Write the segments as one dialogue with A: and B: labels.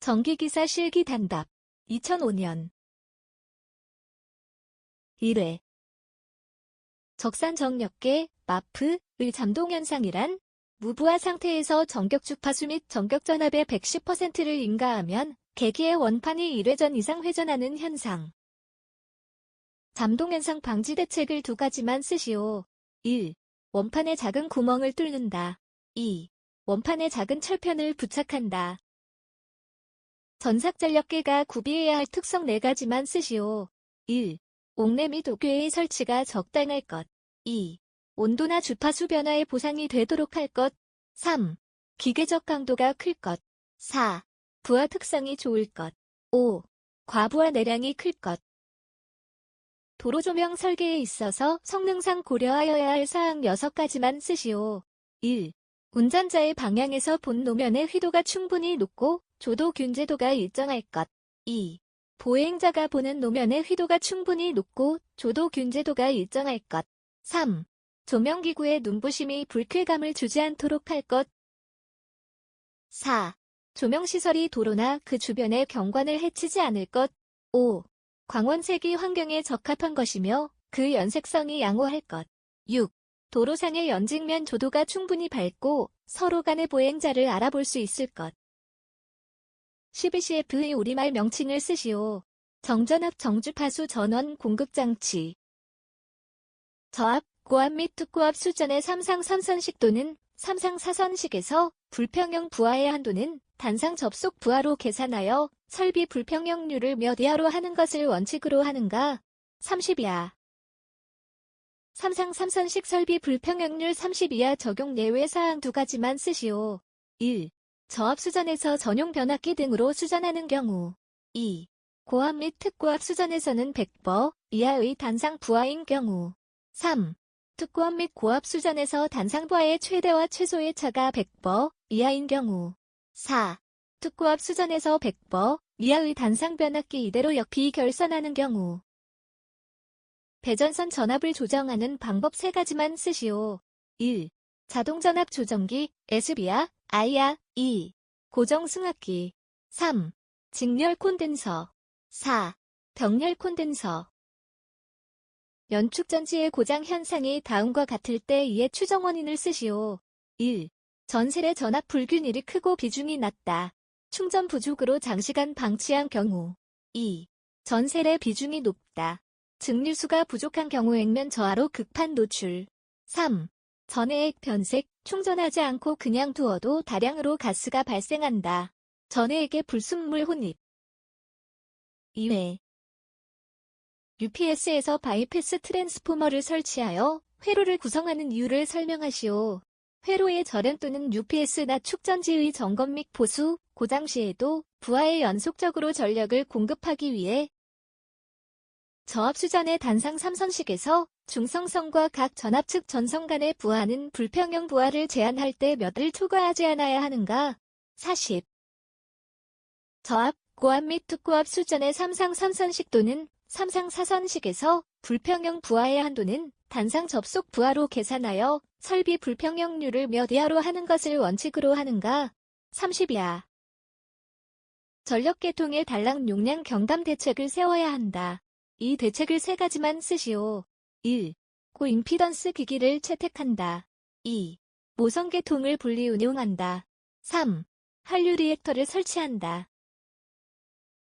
A: 전기기사 실기 단답 2005년 1회 적산정력계 마프의 잠동현상이란 무부하 상태에서 전격 주파수 및 전격 전압의 110%를 인가하면 계기의 원판이 1회전 이상 회전하는 현상. 잠동현상 방지 대책을 두 가지만 쓰시오. 1. 원판에 작은 구멍을 뚫는다. 2. 원판에 작은 철편을 부착한다. 전삭전력계가 구비해야 할 특성 4가지만 쓰시오. 1. 옥내 및 옥외의 설치가 적당할 것. 2. 온도나 주파수 변화에 보상이 되도록 할 것. 3. 기계적 강도가 클 것. 4. 부하 특성이 좋을 것. 5. 과부하 내량이 클 것. 도로 조명 설계에 있어서 성능상 고려하여야 할 사항 6가지만 쓰시오. 1. 운전자의 방향에서 본 노면의 휘도가 충분히 높고 조도 균 제도가 일정할 것. 2. 보행자가 보는 노면의 휘도가 충분히 높고 조도 균 제도가 일정할 것. 3. 조명기구의 눈부심이 불쾌감을 주지 않도록 할 것. 4. 조명시설이 도로나 그 주변의 경관을 해치지 않을 것. 5. 광원색이 환경에 적합한 것이며 그 연색성이 양호할 것. 6. 도로상의 연직면 조도가 충분히 밝고 서로 간의 보행자를 알아볼 수 있을 것. 12CF의 우리말 명칭을 쓰시오. 정전압 정주파수 전원 공급장치. 저압, 고압 및 특고압 수전의 삼상삼선식 또는 삼상사선식에서 불평형 부하의 한도는 단상 접속 부하로 계산하여 설비 불평형률을 몇 이하로 하는 것을 원칙으로 하는가? 30 이하. 삼상 삼선식 설비 불평형률 30 이하 적용 내외 사항 두 가지만 쓰시오. 1. 저압 수전에서 전용 변압기 등으로 수전하는 경우 2. 고압 및 특고압 수전에서는 100버 이하의 단상 부하인 경우 3. 특고압 및 고압 수전에서 단상 부하의 최대와 최소의 차가 100버 이하인 경우 4. 특고압 수전에서 100버 이하의 단상 변압기 이대로 역비 결선하는 경우 배전선 전압을 조정하는 방법 세 가지만 쓰시오. 1. 자동전압 조정기, SB야, I야, 2. 고정 승합기. 3. 직렬 콘덴서. 4. 병렬 콘덴서. 연축전지의 고장 현상이 다음과 같을 때 이에 추정 원인을 쓰시오. 1. 전셀의 전압 불균일이 크고 비중이 낮다. 충전 부족으로 장시간 방치한 경우. 2. 전셀의 비중이 높다. 증류수가 부족한 경우 액면 저하로 급한 노출. 3. 전해액 변색, 충전하지 않고 그냥 두어도 다량으로 가스가 발생한다. 전해액의 불순물 혼입. 2회 UPS에서 바이패스 트랜스포머를 설치하여 회로를 구성하는 이유를 설명하시오. 회로의 절연 또는 UPS나 축전지의 점검 및 보수, 고장 시에도 부하에 연속적으로 전력을 공급하기 위해 저압수전의 단상 3선식에서 중성선과 각 전압측 전선 간의 부하는 불평형 부하를 제한할 때 몇을 초과하지 않아야 하는가? 40. 저압, 고압 및 특고압 수전의 3상 3선식 또는 3상 4선식에서 불평형 부하의 한도는 단상 접속 부하로 계산하여 설비 불평형률을 몇 이하로 하는 것을 원칙으로 하는가? 30이야. 전력 계통의 단락 용량 경감 대책을 세워야 한다. 이 대책을 세 가지만 쓰시오. 1. 고임피던스 기기를 채택한다. 2. 모성계통을 분리 운용한다. 3. 한류 리액터를 설치한다.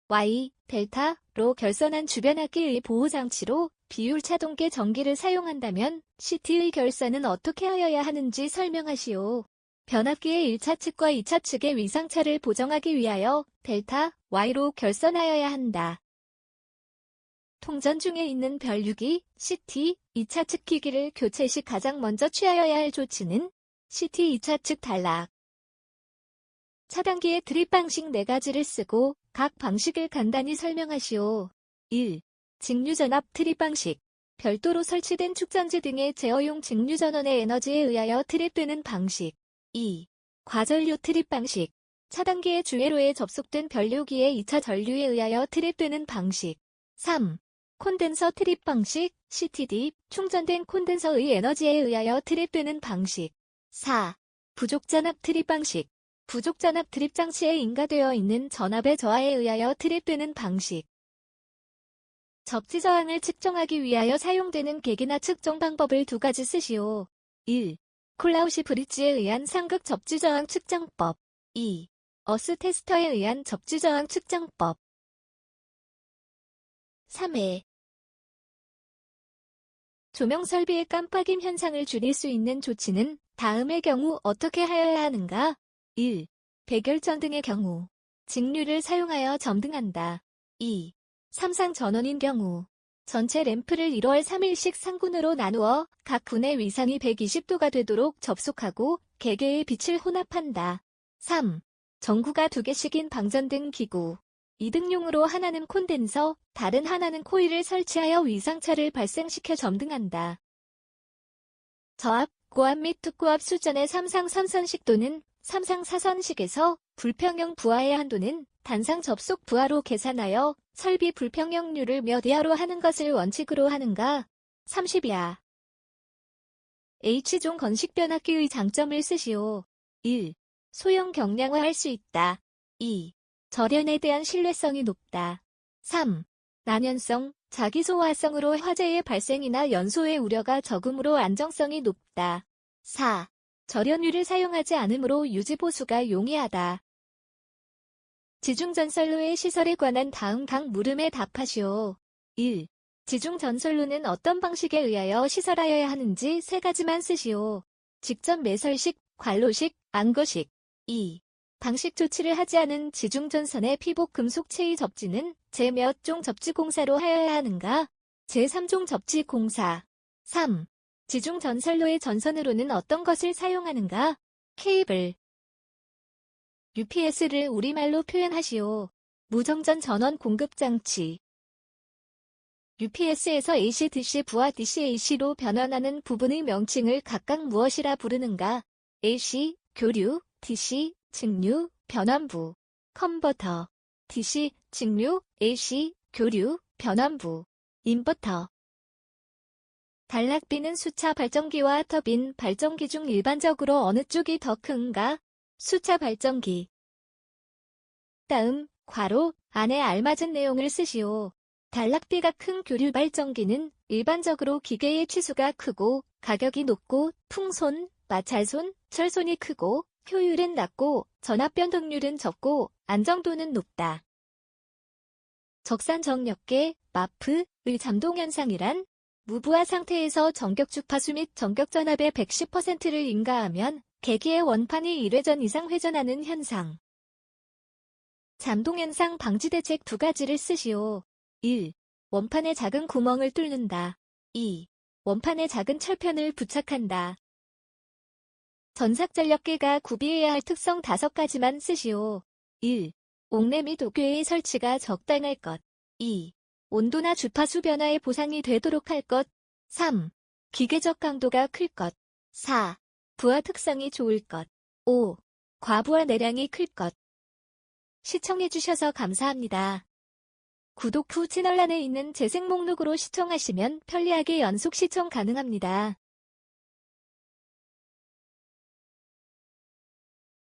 A: Y, 델타 로 결선한 주변악기의 보호장치로 비율 차동계 전기를 사용한다면 CT의 결선은 어떻게 하여야 하는지 설명하시오. 변압기의 1차 측과 2차 측의 위상차를 보정하기 위하여 델타, Y로 결선하여야 한다. 통전 중에 있는 별6기 CT 2차 측 기기를 교체 시 가장 먼저 취하여야 할 조치는 CT 2차 측 단락. 차단기의 드립 방식 4가지를 쓰고 각 방식을 간단히 설명하시오. 1. 직류전압 트립 방식. 별도로 설치된 축전지 등의 제어용 직류전원의 에너지에 의하여 트립되는 방식. 2. 과전류 트립 방식. 차단기의 주회로에 접속된 변류기의 2차 전류에 의하여 트립되는 방식. 3. 콘덴서 트립 방식, CTD, 충전된 콘덴서의 에너지에 의하여 트립되는 방식. 4. 부족전압 트립 방식. 부족 전압 트립 장치에 인가되어 있는 전압의 저하에 의하여 트립되는 방식. 접지 저항을 측정하기 위하여 사용되는 계기나 측정 방법을 두 가지 쓰시오. 1. 콜라우시 브릿지에 의한 상극 접지 저항 측정법. 2. 어스 테스터에 의한 접지 저항 측정법. 3회 조명 설비의 깜빡임 현상을 줄일 수 있는 조치는 다음의 경우 어떻게 하여야 하는가? 1. 백열전 등의 경우 직류를 사용하여 점등한다. 2. 삼상 전원인 경우 전체 램프를 1월 3일씩 상군으로 나누어 각 군의 위상이 120도가 되도록 접속하고 개개의 빛을 혼합한다. 3. 전구가 두 개씩인 방전등 기구. 이등용으로 하나는 콘덴서, 다른 하나는 코일을 설치하여 위상차를 발생시켜 점등한다. 저압, 고압 및 특고압 수전의 삼상 3선식 또는 삼상 4선식에서 불평형 부하의 한도는 단상 접속 부하로 계산하여 설비 불평형률을 몇 이하로 하는 것을 원칙으로 하는가? 30이야. H종 건식 변압기의 장점을 쓰시오. 1. 소형 경량화할 수 있다. 2. 절연에 대한 신뢰성이 높다. 3. 난연성, 자기소화성으로 화재의 발생이나 연소의 우려가 적음으로 안정성이 높다. 4. 절연유를 사용하지 않으므로 유지보수가 용이하다. 지중전선로의 시설에 관한 다음 각 물음에 답하시오. 1. 지중전선로는 어떤 방식에 의하여 시설하여야 하는지 세 가지만 쓰시오. 직접 매설식, 관로식, 안거식. 2. 방식 조치를 하지 않은 지중전선의 피복 금속 체의 접지는 제몇 종 접지 공사로 하여야 하는가? 제 3종 접지 공사. 3. 지중전선로의 전선으로는 어떤 것을 사용하는가? 케이블. UPS를 우리말로 표현하시오. 무정전 전원 공급 장치. UPS에서 AC, DC, 부하 DC, AC로 변환하는 부분의 명칭을 각각 무엇이라 부르는가? AC, 교류, DC, 직류, 변환부, 컨버터, DC, 직류, AC, 교류, 변환부, 인버터. 단락비는 수차 발전기와 터빈 발전기 중 일반적으로 어느 쪽이 더 큰가? 수차 발전기. 다음, 괄호, 안에 알맞은 내용을 쓰시오. 단락비가 큰 교류 발전기는 일반적으로 기계의 치수가 크고 가격이 높고 풍손, 마찰손, 철손이 크고 효율은 낮고 전압 변동률은 적고 안정도는 높다. 적산정력계, 마프의 잠동 현상이란 무부하 상태에서 전격 주파수 및 전격 전압의 110%를 인가하면 계기의 원판이 1회전 이상 회전하는 현상. 잠동 현상 방지 대책 두 가지를 쓰시오. 1. 원판에 작은 구멍을 뚫는다. 2. 원판에 작은 철편을 부착한다. 전삭전력계가 구비해야 할 특성 다섯 가지만 쓰시오. 1. 옥내 및 옥외의 설치가 적당할 것. 2. 온도나 주파수 변화에 보상이 되도록 할 것. 3. 기계적 강도가 클 것. 4. 부하 특성이 좋을 것. 5. 과부하 내량이 클 것. 시청해주셔서 감사합니다. 구독 후 채널란에 있는 재생 목록으로 시청하시면 편리하게 연속 시청 가능합니다.